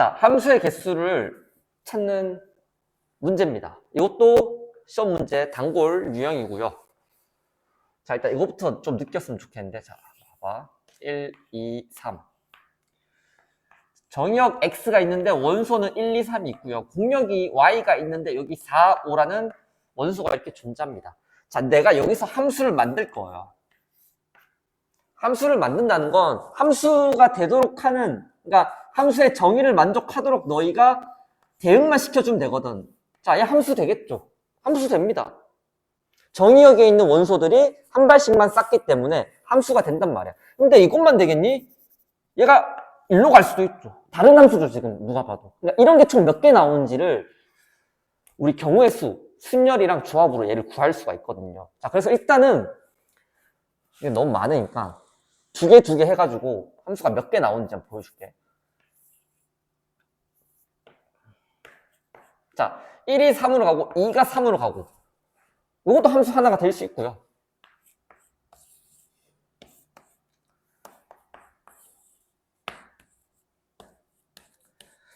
자, 함수의 개수를 찾는 문제입니다. 이것도 시험 문제 단골 유형이고요. 자, 일단 이것부터 좀 느꼈으면 좋겠는데. 자, 봐봐. 1, 2, 3. 정역 x가 있는데 원소는 1, 2, 3이 있고요. 공역이 y가 있는데 여기 4, 5라는 원소가 이렇게 존재합니다. 자, 내가 여기서 함수를 만들 거예요. 함수를 만든다는 건 함수가 되도록 하는, 그러니까 함수의 정의를 만족하도록 너희가 대응만 시켜주면 되거든. 자, 얘 함수 되겠죠? 함수 됩니다. 정의역에 있는 원소들이 한 발씩만 쌓기 때문에 함수가 된단 말이야. 근데 이것만 되겠니? 얘가 일로 갈 수도 있죠. 다른 함수죠, 지금 누가 봐도. 그러니까 이런 게 총 몇 개 나오는지를 우리 경우의 수, 순열이랑 조합으로 얘를 구할 수가 있거든요. 자, 그래서 일단은 이게 너무 많으니까 두 개 두 개 해가지고 함수가 몇 개 나오는지 한번 보여줄게. 자, 1이 3으로 가고 2가 3으로 가고 이것도 함수 하나가 될 수 있고요.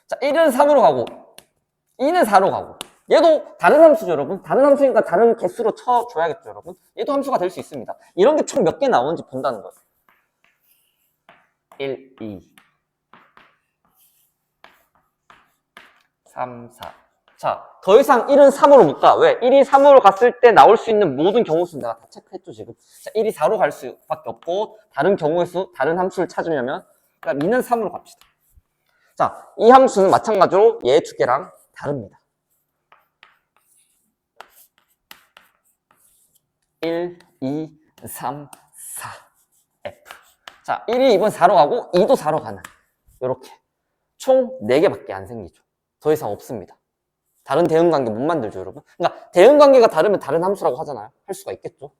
자, 1은 3으로 가고 2는 4로 가고 얘도 다른 함수죠, 여러분. 다른 함수니까 다른 개수로 쳐줘야겠죠, 여러분. 얘도 함수가 될 수 있습니다. 이런 게 총 몇 개 나오는지 본다는 거예요. 1, 2, 3, 4. 자, 더 이상 1은 3으로 못 가. 왜? 1이 3으로 갔을 때 나올 수 있는 모든 경우 수는 내가 다 체크했죠, 지금. 자, 1이 4로 갈 수밖에 없고, 다른 경우의 수, 다른 함수를 찾으려면, 그럼 2는 3으로 갑시다. 자, 이 함수는 마찬가지로 얘 두 개랑 다릅니다. 1, 2, 3, 4, F. 자, 1이 이번 4로 가고 2도 4로 가는. 요렇게. 총 4개밖에 안 생기죠. 더 이상 없습니다. 다른 대응 관계 못 만들죠, 여러분. 그러니까 대응 관계가 다르면 다른 함수라고 하잖아요. 할 수가 있겠죠.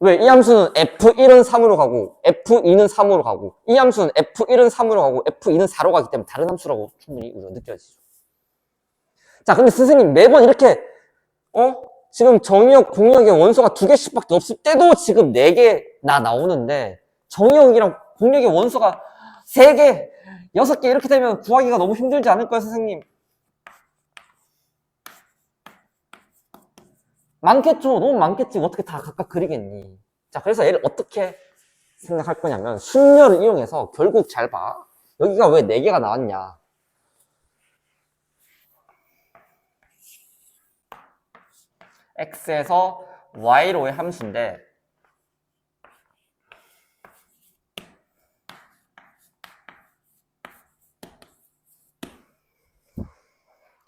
왜? 이 함수는 F1은 3으로 가고 F2는 3으로 가고 이 함수는 F1은 3으로 가고 F2는 4로 가기 때문에 다른 함수라고 충분히 우리가 느껴지죠. 자, 근데 선생님 매번 이렇게 어? 지금 정의역, 공역의 원소가 두 개씩밖에 없을 때도 지금 네 개나 나오는데 정의역이랑 공역의 원소가 세 개, 여섯 개 이렇게 되면 구하기가 너무 힘들지 않을까요, 선생님? 많겠죠. 너무 많겠지. 어떻게 다 각각 그리겠니? 자, 그래서 얘를 어떻게 생각할 거냐면 순열을 이용해서 결국 잘 봐. 여기가 왜네 개가 나왔냐? x에서 y로의 함수인데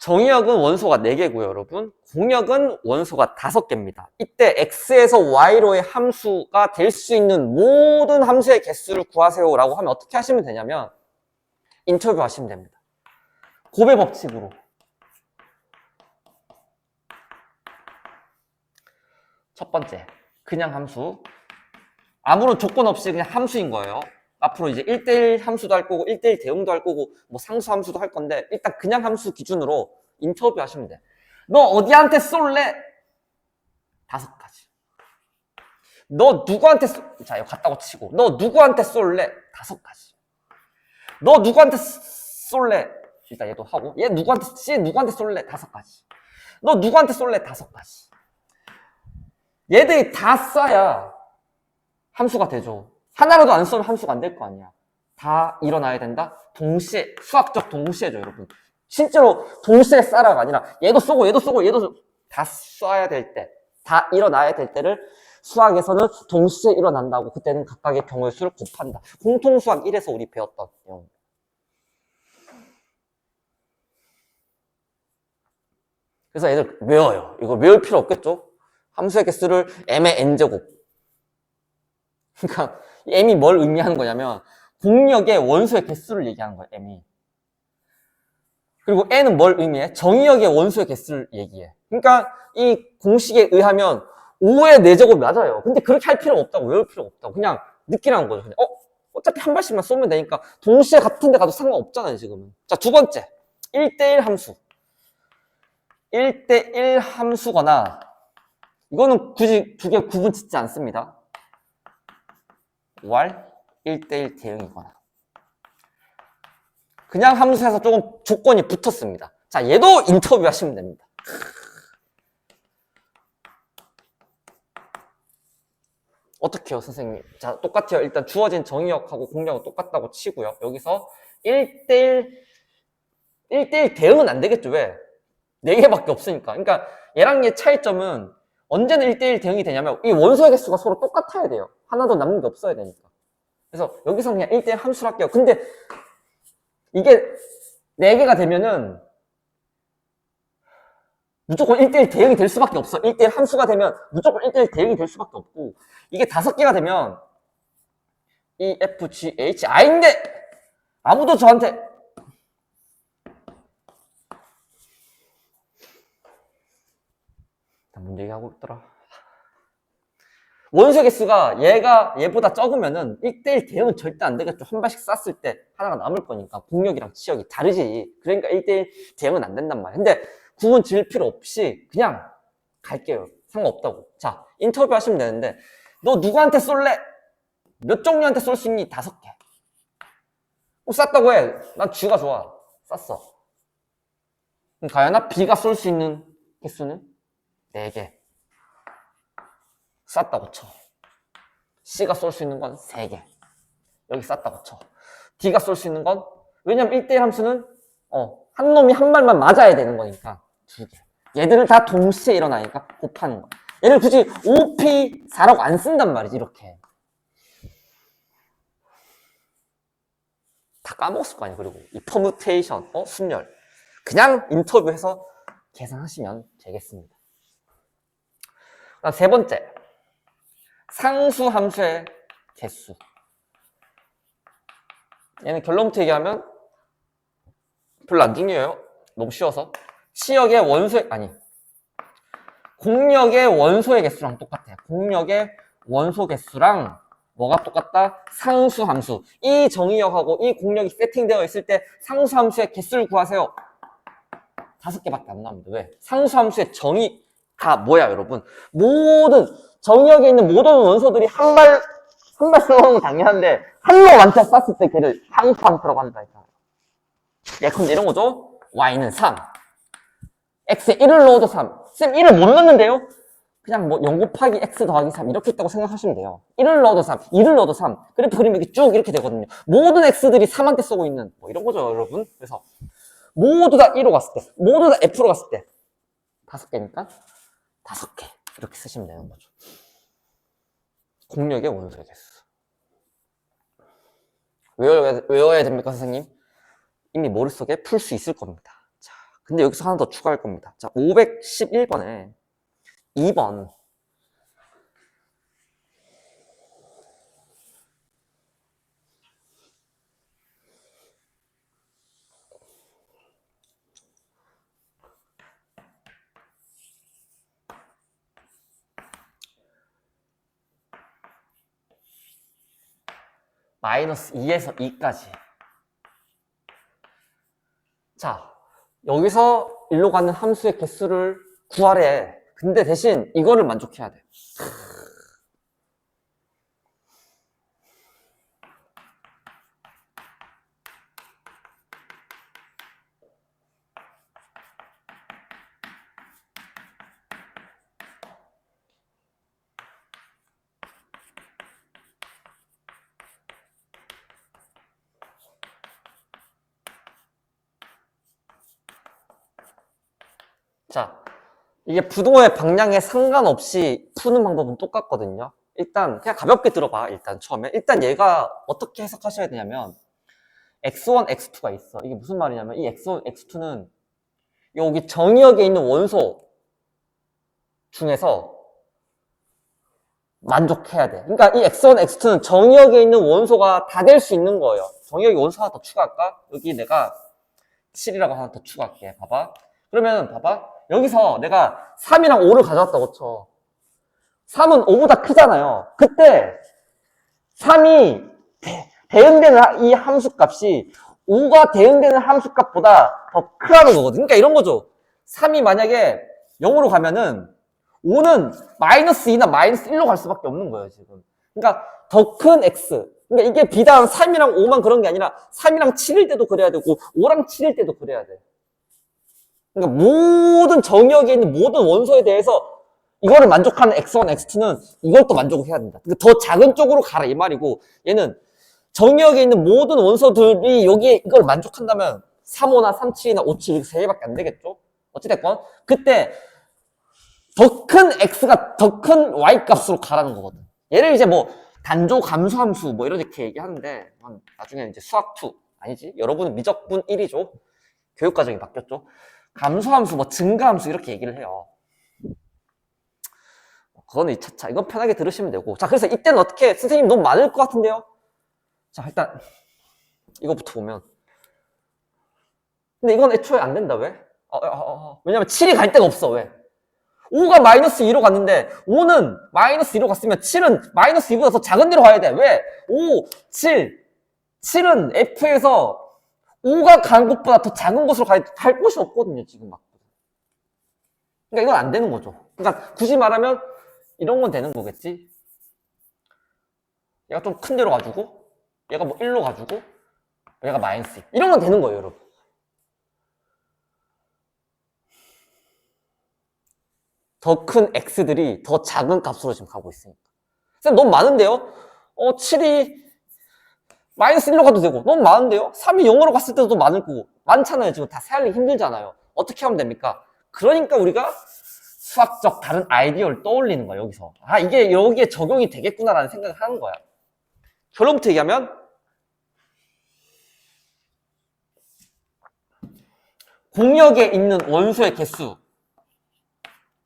정의역은 원소가 4개고요, 여러분. 공역은 원소가 5개입니다. 이때 x에서 y로의 함수가 될 수 있는 모든 함수의 개수를 구하세요라고 하면 어떻게 하시면 되냐면 인터뷰 하시면 됩니다. 고배 법칙으로. 첫 번째, 그냥 함수. 아무런 조건 없이 그냥 함수인 거예요. 앞으로 이제 1대1 함수도 할 거고, 1대1 대응도 할 거고, 뭐 상수 함수도 할 건데, 일단 그냥 함수 기준으로 인터뷰 하시면 돼. 너 어디한테 쏠래? 다섯 가지. 너 누구한테 쏠, 자, 이거 갔다고 치고. 너 누구한테 쏠래? 다섯 가지. 너 누구한테 쏠래? 일단 얘도 하고. 얘 누구한테, C 누구한테 쏠래? 다섯 가지. 너 누구한테 쏠래? 다섯 가지. 얘들이 다 써야 함수가 되죠. 하나라도 안 쓰면 함수가 안 될 거 아니야. 다 일어나야 된다? 동시에, 수학적 동시에죠, 여러분. 실제로 동시에 쏴라가 아니라 얘도 쏘고 얘도 쏘고 얘도 쏘고 다 쏴야 될 때, 다 일어나야 될 때를 수학에서는 동시에 일어난다고 그때는 각각의 경우의 수를 곱한다. 공통수학 1에서 우리 배웠던 내용. 그래서 애들 외워요. 이거 외울 필요 없겠죠? 함수의 개수를 m의 n제곱. 그러니까 이 m이 뭘 의미하는 거냐면 공역의 원소의 개수를 얘기하는 거예요, m이. 그리고 n은 뭘 의미해? 정의역의 원소의 개수를 얘기해. 그러니까 이 공식에 의하면 5의 4제곱 맞아요. 근데 그렇게 할 필요 없다고, 외울 필요 없다고. 그냥 느끼라는 거죠. 그냥 어? 어차피 한 발씩만 쏘면 되니까 동시에 같은 데 가도 상관없잖아요, 지금은. 자, 두 번째. 1대1 함수. 1대1 함수거나 이거는 굳이 두 개 구분 짓지 않습니다. 왈 1대1 대응이거나 그냥 함수에서 조금 조건이 붙었습니다. 자, 얘도 인터뷰 하시면 됩니다. 어떻게 해요, 선생님? 자, 똑같아요. 일단 주어진 정의역하고 공략은 똑같다고 치고요. 여기서 1대1, 1대1 대응은 안 되겠죠. 왜? 4개밖에 없으니까. 그러니까 얘랑 얘 차이점은 언제는 1대1 대응이 되냐면 이 원소의 개수가 서로 똑같아야 돼요. 하나도 남는 게 없어야 되니까. 그래서 여기서 그냥 1대1 함수를 할게요. 근데 이게 4개가 되면은 무조건 1대1 대응이 될 수밖에 없어. 1대1 함수가 되면 무조건 1대1 대응이 될 수밖에 없고 이게 다섯 개가 되면 E, F, G, H, I인데 아무도 저한테 뭔 얘기하고 있더라 원소 개수가 얘가 얘보다 적으면은 1대1 대응은 절대 안 되겠죠. 한 발씩 쐈을 때 하나가 남을 거니까 공력이랑 치역이 다르지. 그러니까 1대1 대응은 안 된단 말이야. 근데 구분 지을 필요 없이 그냥 갈게요. 상관없다고. 자, 인터뷰 하시면 되는데 너 누구한테 쏠래? 몇 종류한테 쏠 수 있니? 다섯 개. 뭐 쐈다고 해. 난 G가 좋아. 쐈어. 그럼 가연아 B가 쏠 수 있는 개수는 네 개. 쌌다고 쳐. C가 쏠 수 있는 건 3개. 여기 쌌다고 쳐. D가 쏠 수 있는 건, 왜냐면 1대1 함수는, 어, 한 놈이 한 발만 맞아야 되는 거니까, 2개. 얘들을 다 동시에 일어나니까 곱하는 거. 얘를 굳이 5P, 4라고 안 쓴단 말이지, 이렇게. 다 까먹었을 거 아니야, 그리고. 이 퍼무테이션, 어, 순열. 그냥 인터뷰해서 계산하시면 되겠습니다. 세 번째. 상수 함수의 개수. 얘는 결론부터 얘기하면 별로 안 중요해요. 너무 쉬워서. 치역의 원소의, 아니. 공력의 원소의 개수랑 똑같아요. 공력의 원소 개수랑 뭐가 똑같다? 상수 함수. 이 정의역하고 이 공력이 세팅되어 있을 때 상수 함수의 개수를 구하세요. 다섯 개밖에 안 나옵니다. 왜? 상수 함수의 정의 다 뭐야, 여러분? 모든 정의역에 있는 모든 원소들이 한 발, 한발 쏘는 건 당연한데, 한 놈한테 쐈을 때 걔를 상수함수라고 한다 했잖아요. 예컨대 이런 거죠? y는 3. x에 1을 넣어도 3. 쌤, 1을 못 넣는데요? 그냥 뭐 0 곱하기 x 더하기 3 이렇게 있다고 생각하시면 돼요. 1을 넣어도 3, 2를 넣어도 3. 그래프 그리면 이렇게 쭉 이렇게 되거든요. 모든 x들이 3한테 쏘고 있는 뭐 이런 거죠, 여러분. 그래서 모두 다 1로 갔을 때, 모두 다 f로 갔을 때 다섯 개니까 다섯 개 이렇게 쓰시면 되는 거죠. 공력의 원소의 개수. 외워야, 외워야 됩니까, 선생님? 이미 머릿속에 풀 수 있을 겁니다. 자, 근데 여기서 하나 더 추가할 겁니다. 자, 511번에 2번. 마이너스 2에서 2까지. 자, 여기서 일로 가는 함수의 개수를 구하래. 근데 대신 이거를 만족해야 돼. 자, 이게 부동의 방향에 상관없이 푸는 방법은 똑같거든요. 일단 그냥 가볍게 들어봐. 일단 처음에 일단 얘가 어떻게 해석하셔야 되냐면 x1, x2가 있어. 이게 무슨 말이냐면 이 x1, x2는 여기 정의역에 있는 원소 중에서 만족해야 돼. 그러니까 이 x1, x2는 정의역에 있는 원소가 다 될 수 있는 거예요. 정의역에 원소 하나 더 추가할까? 여기 내가 7이라고 하나 더 추가할게. 봐봐. 그러면 봐봐. 여기서 내가 3이랑 5를 가져왔다고 쳐. 3은 5보다 크잖아요. 그때 3이 대, 대응되는 하- 이 함수 값이 5가 대응되는 함수 값보다 더 크다는 거거든. 그러니까 이런 거죠. 3이 만약에 0으로 가면은 5는 마이너스 2나 마이너스 1로 갈 수밖에 없는 거예요, 지금. 그러니까 더 큰 x, 그러니까 이게 비단 3이랑 5만 그런 게 아니라 3이랑 7일 때도 그래야 되고 5랑 7일 때도 그래야 돼. 그러니까 모든 정의역에 있는 모든 원소에 대해서 이거를 만족하는 x1, x2는 이걸 또 만족을 해야 된다. 그러니까 더 작은 쪽으로 가라 이 말이고 얘는 정의역에 있는 모든 원소들이 여기에 이걸 만족한다면 3호나 37이나 57 이렇게 세 개밖에 안 되겠죠? 어찌됐건 그때 더 큰 x가 더 큰 y 값으로 가라는 거거든. 얘를 이제 뭐 단조 감소함수 뭐 이렇게 얘기하는데 한 나중에 이제 수학 2 아니지? 여러분은 미적분 1이죠. 교육 과정이 바뀌었죠. 감소함수 뭐 증가함수 이렇게 얘기를 해요. 그거는 2차차. 이건 편하게 들으시면 되고. 자, 그래서 이때는 어떻게, 선생님 너무 많을 것 같은데요? 자, 일단, 이거부터 보면. 근데 이건 애초에 안 된다, 왜? 어, 어, 어, 어. 왜냐면 7이 갈 데가 없어, 왜? 5가 마이너스 2로 갔는데, 5는 마이너스 2로 갔으면 7은 마이너스 2보다 더 작은 데로 가야 돼. 왜? 5, 7. 7은 F에서 5가 간 곳보다 더 작은 곳으로 갈, 갈 곳이 없거든요, 지금 막. 그러니까 이건 안 되는 거죠. 그러니까 굳이 말하면 이런 건 되는 거겠지. 얘가 좀 큰 데로 가지고, 얘가 뭐 1로 가지고, 얘가 마이너스 2. 이런 건 되는 거예요, 여러분. 더 큰 x들이 더 작은 값으로 지금 가고 있으니까. 쌤, 너무 많은데요? 어, 7이 마이너스 1로 가도 되고, 너무 많은데요? 3이 0으로 갔을 때도 많을 거고, 많잖아요. 지금 다 세알리 힘들잖아요. 어떻게 하면 됩니까? 그러니까 우리가 수학적 다른 아이디어를 떠올리는 거야, 여기서. 아, 이게 여기에 적용이 되겠구나라는 생각을 하는 거야. 결론부터 얘기하면, 공역에 있는 원소의 개수,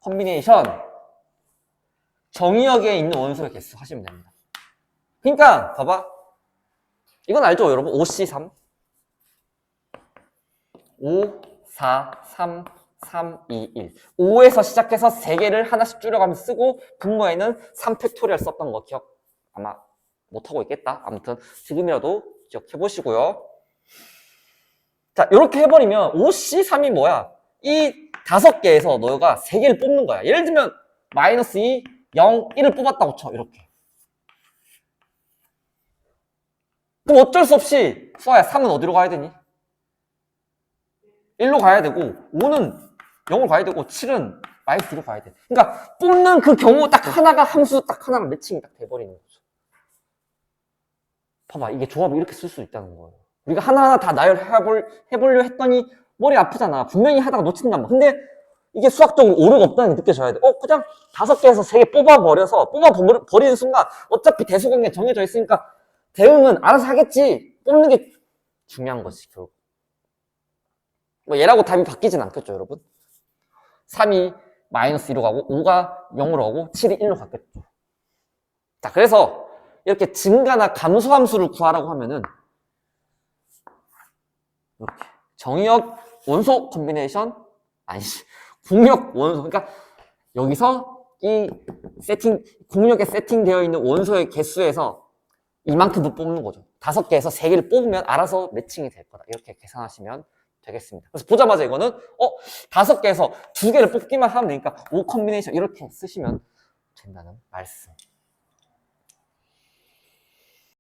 컴비네이션, 정의역에 있는 원소의 개수 하시면 됩니다. 그러니까, 봐봐. 이건 알죠, 여러분? 5C3. 5, 4, 3, 3, 2, 1. 5에서 시작해서 3개를 하나씩 줄여가면서 쓰고 분모에는 3팩토리얼 썼던 거 기억 아마 못하고 있겠다. 아무튼 지금이라도 기억해 보시고요. 자, 이렇게 해버리면 5C3이 뭐야? 이 다섯 개에서 너가 3개를 뽑는 거야. 예를 들면 마이너스 2, 0, 1을 뽑았다고 쳐. 이렇게. 그럼 어쩔 수 없이 수아야 3은 어디로 가야 되니? 1로 가야 되고 5는 0으로 가야 되고 7은 마이너스 2로 가야 돼. 그러니까 뽑는 그 경우 딱 하나가 함수 딱 하나랑 매칭이 딱 돼버리는 거죠. 봐봐 이게 조합을 이렇게 쓸 수 있다는 거예요. 우리가 하나하나 다 나열해볼, 해보려 했더니 머리 아프잖아. 분명히 하다가 놓친단 말이야. 근데 이게 수학적으로 오류가 없다는 게 느껴져야 돼. 어, 그냥 다섯 개에서 세 개 뽑아버려서, 뽑아버리는 순간 어차피 대수관계 정해져 있으니까 대응은 알아서 하겠지. 뽑는 게 중요한 거지, 결국. 뭐 얘라고 답이 바뀌진 않겠죠, 여러분? 3이 마이너스 2로 가고 5가 0으로 가고 7이 1로 갔겠죠. 자, 그래서 이렇게 증가나 감소함수를 구하라고 하면은 이렇게 정의역 원소 콤비네이션 아니지 공역 원소 그러니까 여기서 이 세팅 공역에 세팅되어 있는 원소의 개수에서 이만큼을 뽑는 거죠. 다섯 개에서 세 개를 뽑으면 알아서 매칭이 될 거다. 이렇게 계산하시면 되겠습니다. 그래서 보자마자 이거는 어 다섯 개에서 두 개를 뽑기만 하면 되니까 5 콤비네이션 이렇게 쓰시면 된다는 말씀.